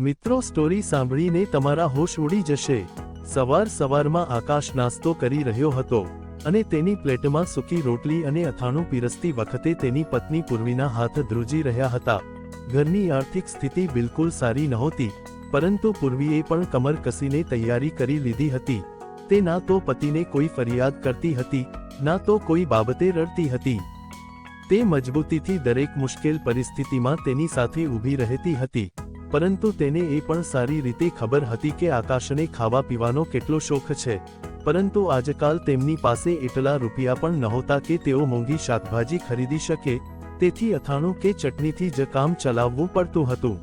મિત્રો સ્ટોરી સાંભળીને તમારા હોશ ઉડી જશે. સવાર સવારમાં આકાશ નાસ્તો કરી રહ્યો હતો અને તેની પ્લેટમાં સૂકી રોટલી અને અથાણું પીરસતી વખતે તેની પત્ની પૂર્વીના હાથ ધ્રુજી રહ્યા હતા. ઘરની આર્થિક સ્થિતિ બિલકુલ સારી નહોતી, પરંતુ પૂર્વીએ પણ કમર કસીને તૈયારી કરી લીધી હતી. તે ના તો પતિને કોઈ ફરિયાદ કરતી હતી, ના તો કોઈ બાબતે રડતી હતી. તે મજબૂતીથી દરેક મુશ્કેલ પરિસ્થિતિમાં તેની સાથે ઊભી રહેતી હતી. પરંતુ તેને એ પણ સારી રીતે ખબર હતી કે આકાશને ખાવા પીવાનો કેટલો શોખ છે. પરંતુ આજકાલ તેમની પાસે એટલા રૂપિયા પણ નહોતા કે તેઓ મોંઘી શાકભાજી ખરીદી શકે, તેથી અથાણું કે ચટણીથી જ કામ ચલાવવું પડતું હતું.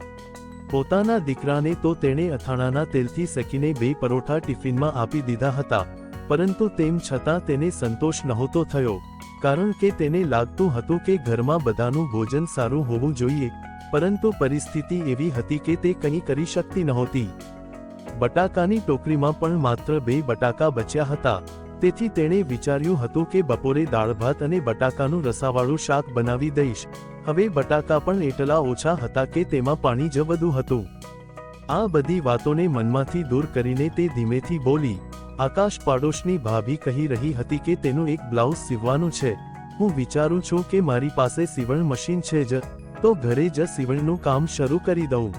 પોતાના દીકરાને તો તેણે અથાણાના તેલથી શેકીને બે પરોઠા ટિફિનમાં આપી દીધા હતા, પરંતુ તેમ છતાં તેને સંતોષ નહોતો થયો, કારણ કે તેને લાગતું હતું કે ઘરમાં બધાનું ભોજન સારું હોવું જોઈએ પરંતુ પરિસ્થિતિ એવી હતી કે તે કંઈ કરી શકતી નહોતી. બટાકાની ટોકરીમાં પણ માત્ર બે બટાકા બચ્યા હતા. તેથી તેણે વિચાર્યું હતું કે બપોરે દાળ ભાત અને બટાકાનું રસાવાળું શાક બનાવી દઈશ. હવે બટાકા પણ એટલા ઓછા હતા કે તેમાં પાણી જ વધુ હતું. આ બધી વાતોને મનમાંથી દૂર કરીને તે ધીમેથી બોલી, આકાશ પાડોશની ભાભી કહી રહી હતી કે તેનું એક બ્લાઉઝ સીવવાનું છે. હું વિચારું છું કે મારી પાસે સીવણ મશીન છે જ. તો ઘરે જ સીવણનું કામ શરૂ કરી દઉં.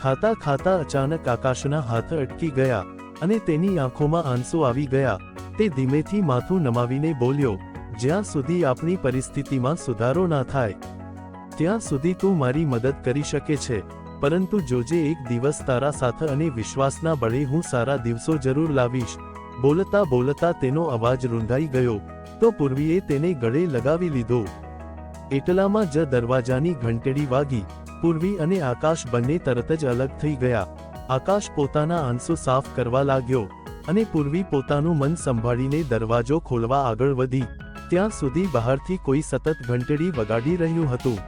ખાતા ખાતા અચાનક આકાશના હાથ અટકી ગયા અને તેની આંખોમાં આંસુ આવી ગયા. તે ધીમેથી માથું નમાવીને બોલ્યો, જ્યાં સુધી આપની પરિસ્થિતિમાં સુધારો ના થાય, ત્યાં સુધી તું મારી મદદ કરી શકે છે. પરંતુ જોજે એક દિવસ તારા સાથ અને વિશ્વાસના બળે હું સારા દિવસો જરૂર લાવીશ. બોલતા બોલતા તેનો અવાજ રૂંધાઈ ગયો. તો પૂર્વીએ તેને ગળે લગાવી લીધો. એટલામાં જ દરવાજાની ઘંટડી વાગી, પૂર્વી અને આકાશ બંને તરત જ અલગ થઈ ગયા. આકાશ પોતાના આંસુ સાફ કરવા લાગ્યો અને પૂર્વી પોતાનું મન સંભાળીને દરવાજો ખોલવા આગળ વધી. ત્યાં સુધી બહારથી કોઈ સતત ઘંટડી વગાડી રહ્યું હતું.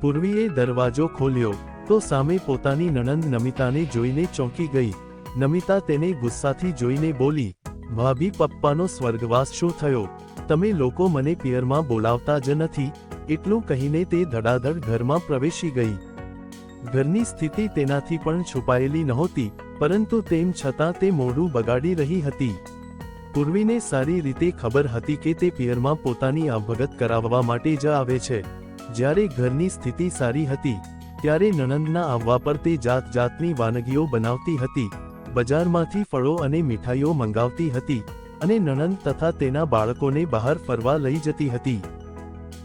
પૂર્વીએ દરવાજો ખોલ્યો તો સામે પોતાની નણંદ નમિતાને જોઈને ચોંકી ગઈ. નમિતા તેને ગુસ્સાથી જોઈને બોલી, ભાભી પપ્પાનો સ્વર્ગવાસ શું થયો? તમે લોકો મને પિયરમાં બોલાવતા જ નથી. એટલું કહીને તે ધડાધડ ઘરમાં પ્રવેશી ગઈ. ઘરની સ્થિતિ તેનાથી પણ છુપાયેલી નહોતી, પરંતુ તેમ છતાં તે મોઢું બગાડી રહી હતી. પૂર્વીને સારી રીતે ખબર હતી કે તે પિયરમાં પોતાની અવગત કરાવવા માટે જ આવે છે. જ્યારે ઘરની સ્થિતિ સારી હતી, ત્યારે નણંદના આવવા પર તે જાત જાતની વાનગીઓ બનાવતી હતી. બજારમાંથી ફળો અને મીઠાઈઓ મંગાવતી હતી અને નણંદ તથા તેના બાળકોને બહાર ફરવા લઈ જતી હતી.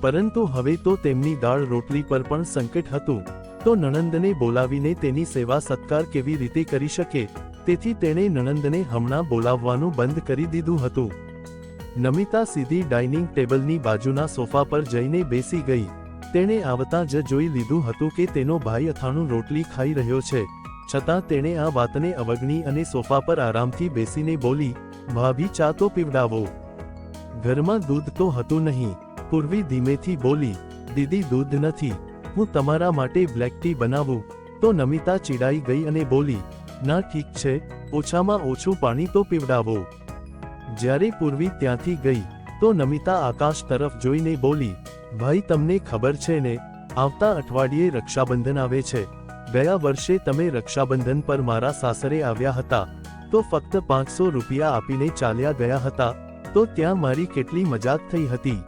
પરંતુ હવે તો તેમની દાળ રોટલી પર પણ સંકટ હતું. તો નણંદને બોલાવીને તેની સેવા સત્કાર કેવી રીતે કરી શકે? તેથી તેણે નણંદને હમણાં બોલાવવાનું બંધ કરી દીધું હતું. નમિતા સીધી ડાઇનિંગ ટેબલની બાજુના સોફા પર જઈને બેસી ગઈ. તેણે આવતા જ જોઈ લીધું હતું કે તેનો ભાઈ અથાણું રોટલી ખાઈ રહ્યો છે. છતાં તેણે આ વાતને અવગણી અને સોફા પર આરામથી બેસીને બોલી, ભાભી, ચા તો પીવડાવો. ઘરમાં દૂધ તો હતું નહીં. પૂર્વી ધીમેથી બોલી, દીદી, દૂધ નથી. હું તમારા માટે બ્લેક ટી બનાવું. તો નમિતા ચીડાઈ ગઈ અને બોલી, ના, ઠીક છે. ઓછામાં ઓછું પાણી તો પીવડાવો. જ્યારે પૂર્વી ત્યાંથી ગઈ, તો નમિતા આકાશ તરફ જોઈને બોલી, ભાઈ, તમને ખબર છે ને, આવતા અઠવાડિયે રક્ષાબંધન આવે છે. ગયા વર્ષે તમે રક્ષાબંધન પર મારા સાસરે આવ્યા હતા. તો ફક્ત પાંચસો રૂપિયા આપીને ચાલ્યા ગયા હતા. તો ત્યાં મારી કેટલી મજાક થઈ હતી.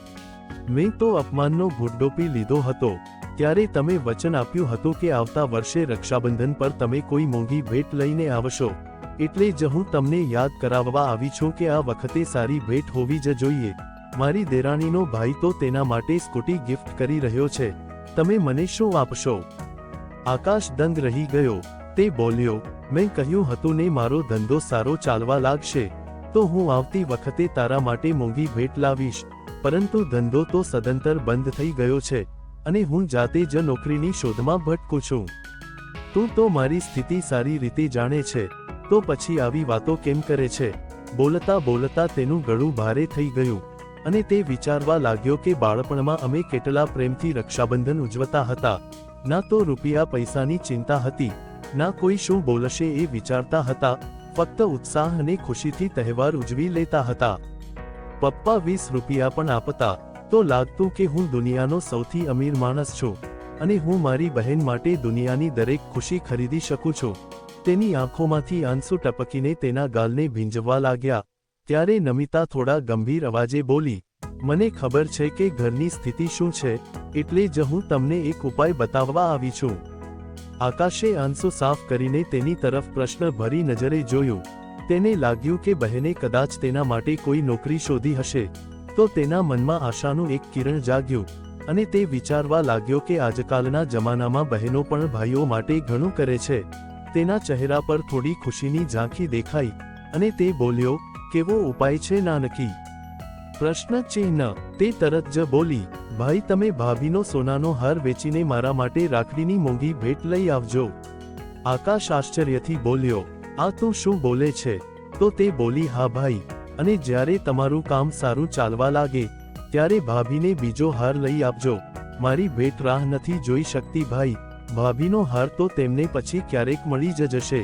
મેં તો અપમાનનો ભૂડોપી લીધો હતો. ત્યારે તમે વચન આપ્યું હતું કે આવતા વર્ષે રક્ષાબંધન પર તમે કોઈ મોંઘી ભેટ લઈને આવશો. એટલે જ હું તમને યાદ કરાવવા આવી છું કે આ વખતે સારી ભેટ હોવી જ જોઈએ. મારી દેરાણીનો ભાઈ તો તેના માટે સ્કૂટી ગિફ્ટ કરી રહ્યો છે. તમે મને શું આપશો? આકાશ દંગ રહી ગયો. તે બોલ્યો, મેં કહ્યું હતું ને મારો ધંધો સારો ચાલવા લાગશે. તો હું આવતી વખતે તારા માટે મોંઘી ભેટ લાવીશ. પરંતુ ધંધો તો સદંતર બંધ થઈ ગયો છે અને હું જાતે જ નોકરીની શોધમાં ભટકું છું. તું તો મારી સ્થિતિ સારી રીતે જાણે છે, તો પછી આવી વાતો કેમ કરે છે? બોલતા બોલતા તેનું ગળું ભારે થઈ ગયું અને તે વિચારવા લાગ્યો કે બાળપણમાં અમે કેટલા પ્રેમથી રક્ષાબંધન ઉજવતા હતા. ના તો રૂપિયા પૈસાની ચિંતા હતી, ના કોઈ શું બોલશે એ વિચારતા હતા, ફક્ત ઉત્સાહ અને ખુશીથી તહેવાર ઉજવી લેતા હતા. પપ્પા વીસ રૂપિયા પણ આપતા, તો લાગતું કે હું દુનિયાનો સૌથી અમીર માણસ છું, અને હું મારી બહેન માટે દુનિયાની દરેક ખુશી ખરીદી શકું છું. તેની આંખોમાંથી આંસુ ટપકીને તેના ગાલને ભીંજવા લાગ્યા, ત્યારે નમિતા થોડા ગંભીર અવાજે બોલી, મને ખબર છે કે ઘરની સ્થિતિ શું છે, એટલે જ હું તમને એક ઉપાય બતાવવા આવી છું. આકાશે આંસુ સાફ કરીને તેની તરફ પ્રશ્ન ભરી નજરે જોયું. તેને લાગ્યું કે બહેને કદાચ તેના માટે કોઈ નોકરી શોધી હશે. તો તેના મનમાં આશાનું એક કિરણ જાગ્યું અને તે વિચારવા લાગ્યો કે આજકાલના જમાનામાં બહેનો પણ ભાઈઓ માટે ઘણું કરે છે. તેના ચહેરા પર થોડી ખુશીની ઝાંખી દેખાઈ અને તે બોલ્યો, કેવો ઉપાય છે નાનકી? પ્રશ્ન ચિહ્ન, તે તરત જ બોલી, ભાઈ તમે ભાભીનો સોનાનો હાર વેચીને મારા માટે રાખડીની મોંઘી ભેટ લઈ આવજો. આકાશ આશ્ચર્યથી બોલ્યો આ તું શું બોલે છે? તો તે બોલી, હા ભાઈ. અને જ્યારે તમારું કામ સારું ચાલવા લાગે, ત્યારે ભાભીને બીજો હાર લઈ આપજો. મારી ભેટ રાહ નથી જોઈ શકતી ભાઈ. ભાભીનો હાર તો તેમને પછી ક્યારેક મળી જ જશે.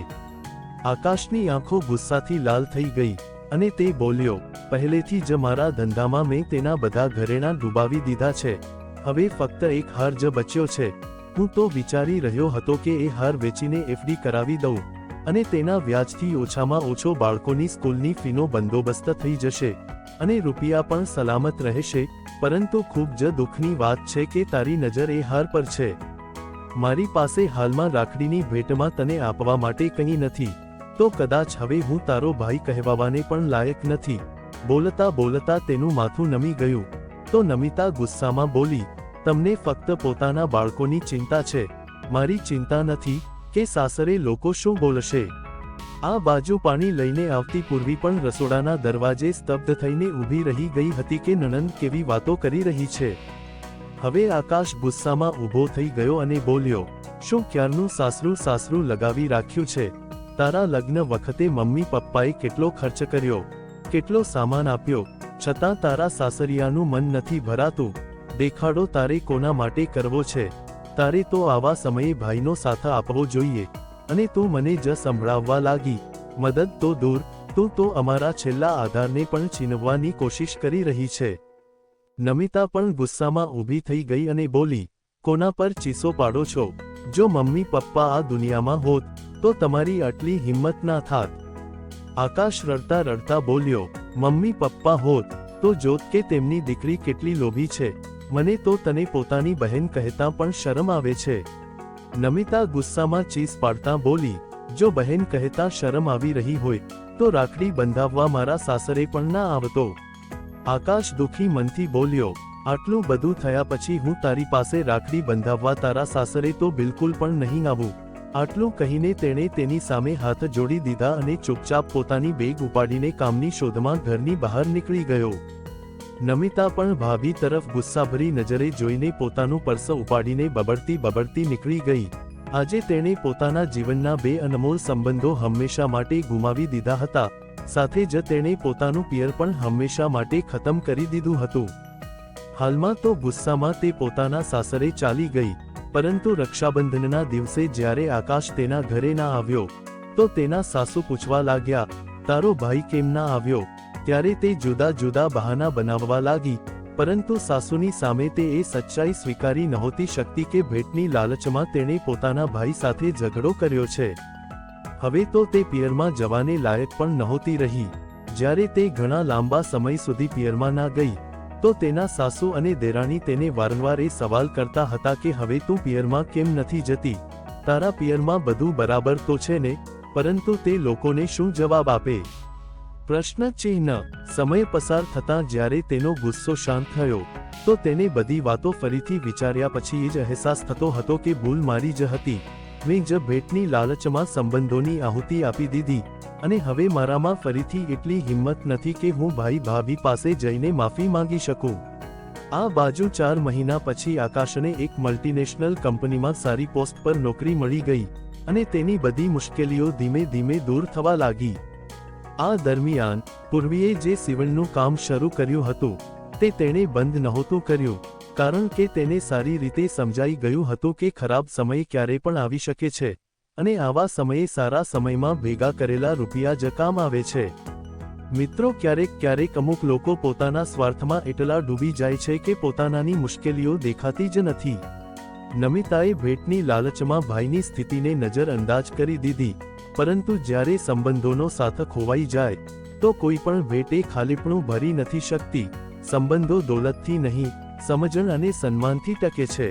આકાશની આંખો ગુસ્સાથી લાલ થઈ ગઈ અને તે બોલ્યો, પહેલેથી જ મારા ધંધામાં મેં તેના બધા ઘરેણા ડૂબાવી દીધા છે. હવે ફક્ત એક હાર જ બચ્યો છે. હું તો વિચારી રહ્યો હતો કે એ હાર વેચીને એફડી કરાવી દઉં. અને તેના વ્યાજથી ઓછામાં ઓછો બાળકોની સ્કૂલની ફીનો બંદોબસ્ત થઈ જશે. અને રૂપિયા પણ સલામત રહેશે, પરંતુ ખૂબ જ દુઃખની વાત છે કે તારી નજર એ હાર પર છે. મારી પાસે હાલમાં રાખડીની ભેટમાં તને આપવા માટે કંઈ નથી. તો કદાચ હવે હું તારો ભાઈ કહેવાવાને પણ લાયક નથી. બોલતા બોલતા તેનું માથું નમી ગયું. તો નમિતા ગુસ્સામાં બોલી, તમને ફક્ત પોતાના બાળકોની ચિંતા છે. મારી ચિંતા નથી કે સાસરે લોકો શું બોલશે? આ બાજુ પાણી લઈને આવતી પૂર્વી પણ રસોડાના દરવાજે સ્તબ્ધ થઈને ઊભી રહી ગઈ હતી કે નણંદ કેવી વાતો કરી રહી છે. હવે આકાશ ગુસ્સામાં ઊભો થઈ ગયો અને બોલ્યો, શું ક્યારનું સાસરું સાસરું લગાવી રાખ્યું છે? તારા લગ્ન વખતે મમ્મી પપ્પાએ કેટલો ખર્ચ કર્યો? કેટલો સામાન આપ્યો? છતાં તારા સાસરિયાનું મન નથી ભરાતું. દેખાડો તારે કોના માટે કરવો છે? તારે તો આવા સમયે ભાઈનો સાથ આપવો જોઈએ. અને તું મને જ સંભળાવવા લાગી. મદદ તો દૂર, તું તો અમારા છેલ્લા આધારને પણ છીનવવાની કોશિશ કરી રહી છે. નમિતા પણ ગુસ્સામાં ઊભી થઈ ગઈ અને બોલી, કોના પર ચીસો પાડો છો? જો મમ્મી પપ્પા આ દુનિયામાં હોત, તો તમારી આટલી હિંમત ના થાત. આકાશ રડતા રડતા બોલ્યો, મમ્મી પપ્પા હોત, તો જોત કે તેમની દીકરી કેટલી લોભી છે. મને તો તને પોતાની બહેન કહેતા પણ શરમ આવે છે. નમિતા ગુસ્સામાં ચીસ પાડતા બોલી, જો બહેન કહેતા શરમ આવી રહી હોય, તો રાખડી બંધાવવા મારા સાસરે પણ ના આવતો. આકાશ દુખી મનથી બોલ્યો, આટલું બધું થયા પછી હું તારી પાસે રાખડી બંધાવવા તારા સાસરે તો બિલકુલ પણ નહીં આવું. આટલું કહીને તેણે તેની સામે હાથ જોડી દીધા અને ચૂપચાપ પોતાની બેગ ઉપાડીને કામની શોધમાં ઘરની બહાર નીકળી ગયો. નમિતા પણ ભાભી તરફ ગુસ્સાભરી નજરે જોઈને પોતાનું પર્સ ઉપાડીને બબડતી બબડતી નીકળી ગઈ. આજે તેણે પોતાના જીવનના બે અનમોલ સંબંધો હંમેશા માટે ગુમાવી દીધા હતા. સાથે જ તેણે પોતાનું પિયર પણ હંમેશા માટે ખતમ કરી દીધું હતું. હાલમાં તો ગુસ્સામાં તે પોતાના સાસરે ચાલી ગઈ, પરંતુ રક્ષાબંધનના દિવસે જ્યારે આકાશ તેના ઘરે ના આવ્યો, તો તેના સાસુ પૂછવા લાગ્યા, તારો ભાઈ કેમ ના આવ્યો? ત્યારે તે જુદા જુદા બહાના બનાવવા લાગી, પરંતુ સાસુની સામે તે એ સચ્ચાઈ સ્વીકારી નહોતી શકતી કે ભેટની લાલચમાં તેણે પોતાના ભાઈ સાથે ઝઘડો કર્યો છે. હવે તો તે પિયરમાં જવાને લાયક પણ નહોતી રહી. જ્યારે તે ઘણા લાંબા સમય સુધી પિયરમાં ના ગઈ, તો તેના સાસુ અને દેરાણી તેને વારંવાર એ સવાલ કરતા હતા કે હવે તું પિયરમાં કેમ નથી જતી? તારા પિયરમાં બધું બરાબર તો છે ને, પરંતુ તે લોકોને શું જવાબ આપે? પ્રશ્ન ચિહ્ન સમય પસાર થતાં જ્યારે તેનો ગુસ્સો શાંત થયો, તો તેને બધી વાતો ફરીથી વિચાર્યા પછી જ અહેસાસ થતો હતો કે ભૂલ મારી જ હતી. મેં જ ભેટની લાલચમાં સંબંધોની આહુતિ આપી દીધી અને હવે મારામાં ફરીથી એટલી હિંમત નથી કે હું ભાઈ ભાભી પાસે જઈને માફી માંગી શકું. આ બાજુ ચાર મહિના પછી આકાશને એક મલ્ટીનેશનલ કંપનીમાં સારી પોસ્ટ પર નોકરી મળી ગઈ અને તેની બધી મુશ્કેલીઓ ધીમે ધીમે દૂર થવા લાગી. આ દરમિયાન, પૂર્વીએ જે સીવણનું કામ શરૂ કર્યું હતું, તે તેણે બંધ નહોતું કર્યું, કારણ કે તેને સારી રીતે સમજાઈ ગયું હતું કે ખરાબ સમય ક્યારે પણ આવી શકે છે, અને આવા સમયે સારા સમયમાં ભેગા કરેલા રૂપિયા જ કામ આવે છે. મિત્રો ક્યારેક ક્યારેક અમુક લોકો પોતાના સ્વાર્થમાં એટલા ડૂબી જાય છે કે પોતાનાની મુશ્કેલીઓ દેખાતી જ નથી. નમિતાએ ભેટની લાલચમાં ભાઈની સ્થિતિને નજરઅંદાજ કરી દીધી. પરંતુ જ્યારે સંબંધોનો સાથ ખોવાઈ જાય, તો કોઈ પણ ભેટ ખાલીપણું ભરી નથી શકતી. સંબંધો દોલતથી નહીં, સમજણ અને સન્માનથી ટકે છે.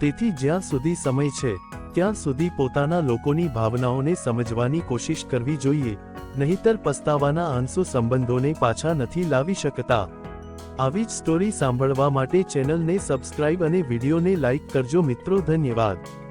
તેથી જ્યાં સુધી સમય છે, ત્યાં સુધી પોતાના લોકોની ભાવનાઓને સમજવાની કોશિશ કરવી જોઈએ, નહીતર પસ્તાવાના આંસુ સંબંધોને પાછા નથી લાવી શકતા. આવી જ સ્ટોરી સાંભળવા માટે ચેનલને સબસ્ક્રાઇબ અને વિડીયોને લાઇક કરજો મિત્રો, ધન્યવાદ.